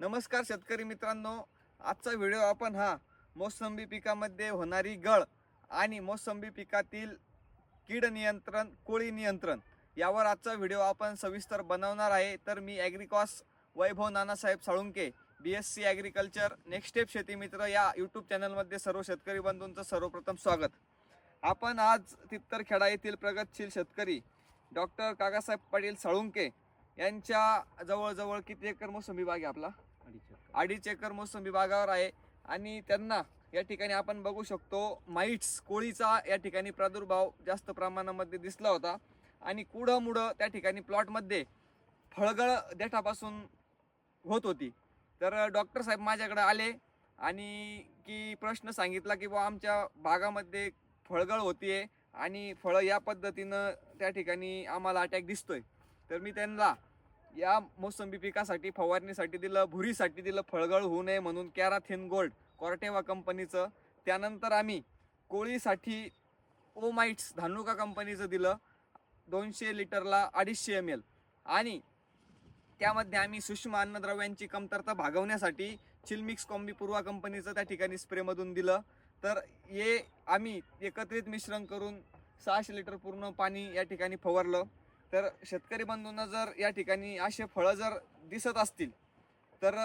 नमस्कार शेतकरी मित्रांनो. आजचा व्हिडिओ आपण हा मोसंबी पिकामध्ये होणारी गळ आणि मोसंबी पिकातील कीड नियंत्रण कोळी नियंत्रण यावर आजचा व्हिडिओ आपण सविस्तर बनवणार आहे. तर मी ॲग्रिकॉस Vaibhav Nanasaheb Salunke B S C agriculture next step शेती मित्र या यूट्यूब चॅनलमध्ये सर्व शेतकरी बंधूंचं सर्वप्रथम स्वागत. आपण आज तित्तरखेडा येथील प्रगतशील शेतकरी डॉक्टर काकासाहेब पाटील साळुंके यांच्या जवळजवळ किती एकर मोसंबी बाग आहे आपला? अडीच एकर मोसंबी बागावर आहे. आणि त्यांना या ठिकाणी आपण बघू शकतो माईट्स कोळीचा या ठिकाणी प्रादुर्भाव जास्त प्रमाणामध्ये दिसला होता. आणि कुडं मुडं त्या ठिकाणी प्लॉटमध्ये फळगळ देठापासून होत होती. तर डॉक्टर साहेब माझ्याकडे आले आणि की प्रश्न सांगितला की बा आमच्या भागामध्ये फळगळ होतीये आणि फळं या पद्धतीनं त्या ठिकाणी आम्हाला अटॅक दिसतोय. तर मी त्यांना या मोसंबी पिकासाठी फवारणीसाठी दिलं भुरीसाठी दिलं फळगळ होऊ नये म्हणून कॅराथिन गोल्ड कॉर्टेवा कंपनीचं. त्यानंतर आम्ही कोळीसाठी ओमाइट्स धानुका कंपनीचं दिलं दोनशे लिटरला अडीचशे एम एल आणि त्यामध्ये आम्ही सूक्ष्म अन्नद्रव्यांची कमतरता भागवण्यासाठी चिलमिक्स कॉम्बी पूर्वा कंपनीचं त्या ठिकाणी स्प्रेमधून दिलं. तर हे आम्ही एकत्रित मिश्रण करून सहाशे लिटर पूर्ण पाणी या ठिकाणी फवारलं. तर शेतकरी बंधूंना जर या ठिकाणी असे फळं जर दिसत असतील तर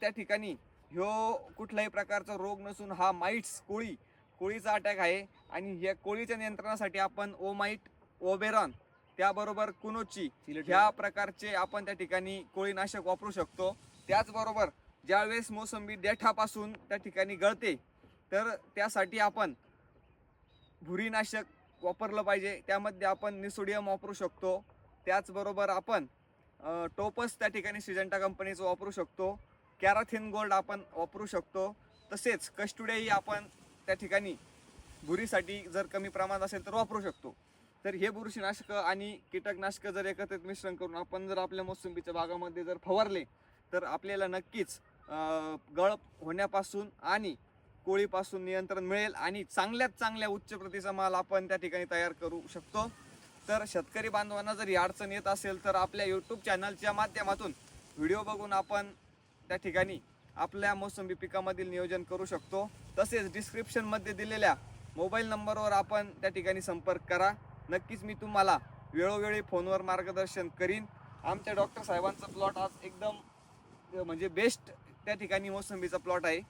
त्या ठिकाणी ह्यो कुठल्याही प्रकारचा रोग नसून हा माइट्स कोळी कोळीचा अटॅक आहे. आणि या कोळीच्या नियंत्रणासाठी आपण ओमाइट ओबेरॉन त्याबरोबर कुनोची ह्या प्रकारचे आपण त्या ठिकाणी कोळीनाशक वापरू शकतो. त्याचबरोबर ज्यावेळेस मोसंबी देठापासून त्या ठिकाणी गळते तर त्यासाठी आपण भुरीनाशक वापरलं पाहिजे. त्यामध्ये आपण निसोडियम वापरू शकतो. त्याचबरोबर आपण टोपस त्या ठिकाणी सिजंटा कंपनीचं वापरू शकतो. कॅराथिन गोल्ड आपण वापरू शकतो. तसेच कस्टुडेही आपण त्या ठिकाणी भुरीसाठी जर कमी प्रमाणात असेल तर वापरू शकतो. तर हे बुरशीनाशकं आणि कीटकनाशकं जर एकत्रित मिश्रण करून आपण जर आपल्या मोसंबीच्या भागामध्ये जर फवारले तर आपल्याला नक्कीच गळप होण्यापासून आणि कोळीपासून नियंत्रण मिळेल आणि चांगल्यात चांगल्या उच्च प्रतीचा माल आपण त्या ठिकाणी तयार करू शकतो. तर शेतकरी बांधवांना जर ही अडचण येत असेल तर आपल्या यूट्यूब चॅनलच्या माध्यमातून व्हिडिओ बघून आपण त्या ठिकाणी आपल्या मोसंबी पिकामधील नियोजन करू शकतो. तसेच डिस्क्रिप्शनमध्ये दिलेल्या मोबाईल नंबरवर आपण त्या ठिकाणी संपर्क करा. नक्कीच मी तुम्हाला वेळोवेळी फोनवर मार्गदर्शन करीन. आमच्या डॉक्टर साहेबांचा प्लॉट आज एकदम म्हणजे बेस्ट त्या ठिकाणी मोसंबीचा प्लॉट आहे.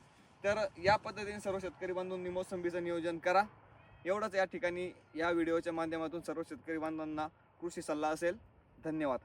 तर या पद्धतीने सर्व शेतकरी बांधवांनी मोसंबीचं नियोजन करा. एवढंच या ठिकाणी या व्हिडिओच्या माध्यमातून सर्व शेतकरी बांधवांना कृषी सल्ला असेल. धन्यवाद.